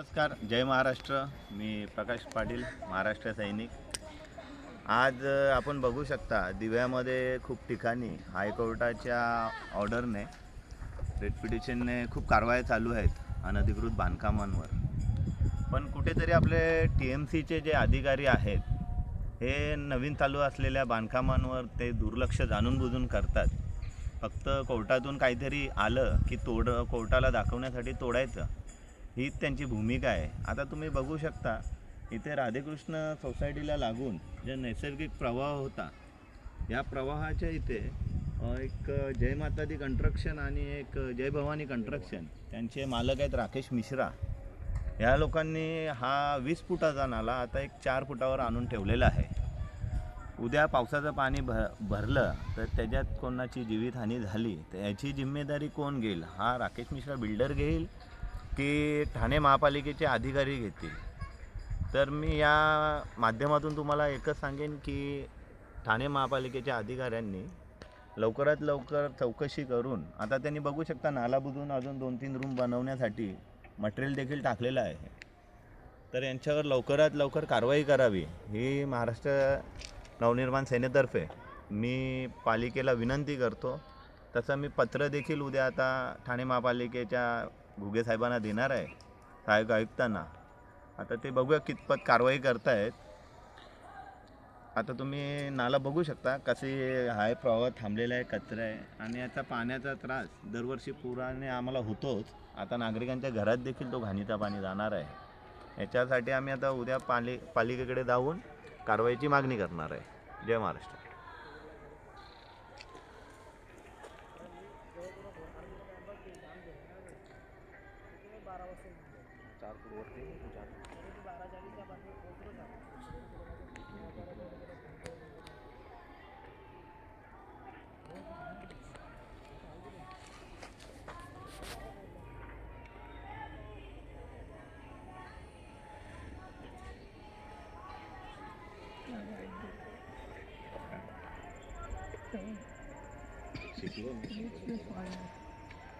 नमस्कार जय महाराष्ट्र. मी प्रकाश पाटील महाराष्ट्र सैनिक. आज आपण बघू शकता दिव्यामध्ये खूप ठिकाणी हायकोर्टाच्या ऑर्डरने रेड पिटिशनने खूप कारवाया चालू आहेत अनधिकृत बांधकामांवर. पण कुठेतरी आपले टी एम सीचे जे अधिकारी आहेत हे नवीन चालू असलेल्या बांधकामांवर ते दुर्लक्ष जाणून बुजून करतात. फक्त कोर्टातून काहीतरी आलं की तोड कोर्टाला दाखवण्यासाठी तोडायचं. हीच त्यांची भूमिका आहे. आता तुम्ही बघू शकता इथे राधेकृष्ण सोसायटीला लागून जे नैसर्गिक प्रवाह होता या प्रवाहाच्या इथे एक जय मातादी कंस्ट्रक्शन आणि एक जय भवानी कंस्ट्रक्शन त्यांचे मालक आहेत राकेश मिश्रा. या लोकांनी हा वीस फुटाचा नाला आता एक चार फुटावर आणून ठेवलेला आहे. उद्या पावसाचं पाणी भ भरलं तर त्याच्यात कोणाची जीवितहानी झाली तर याची जिम्मेदारी कोण घेईल? हा राकेश मिश्रा बिल्डर घेईल. की ठाणे महापालिकेचे अधिकारी घेतील. तर मी या माध्यमातून तुम्हाला एकच सांगेन की ठाणे महापालिकेच्या अधिकाऱ्यांनी लवकरात लवकर चौकशी करून आता त्यांनी बघू शकता नाला बुजून अजून दोन तीन रूम बनवण्यासाठी मटेरियल देखील टाकलेलं आहे. तर यांच्यावर लवकरात लवकर कारवाई करावी ही महाराष्ट्र नवनिर्माण सेनेतर्फे मी पालिकेला विनंती करतो. तसं मी पत्र देखील उद्या आता ठाणे महापालिकेच्या घुगे साहेबांना देणार आहे सहाय्यक आयुक्तांना. आता ते बघूया कितपत कारवाई करतायत. आता तुम्ही नाला बघू शकता कसे हाय प्रवाह थांबलेला आहे कचरा आहे आणि याचा पाण्याचा त्रास दरवर्षी पुराने आम्हाला होतोच. आता नागरिकांच्या घरात देखील तो घाणीचा पाणी जाणार आहे. याच्यासाठी आम्ही आता उद्या पाली पालिकेकडे जाऊन कारवाईची मागणी करणार आहे. जय महाराष्ट्र. बारह वर्ष चार पूर्ववर्ती तो चार बारह चालीस Thank you.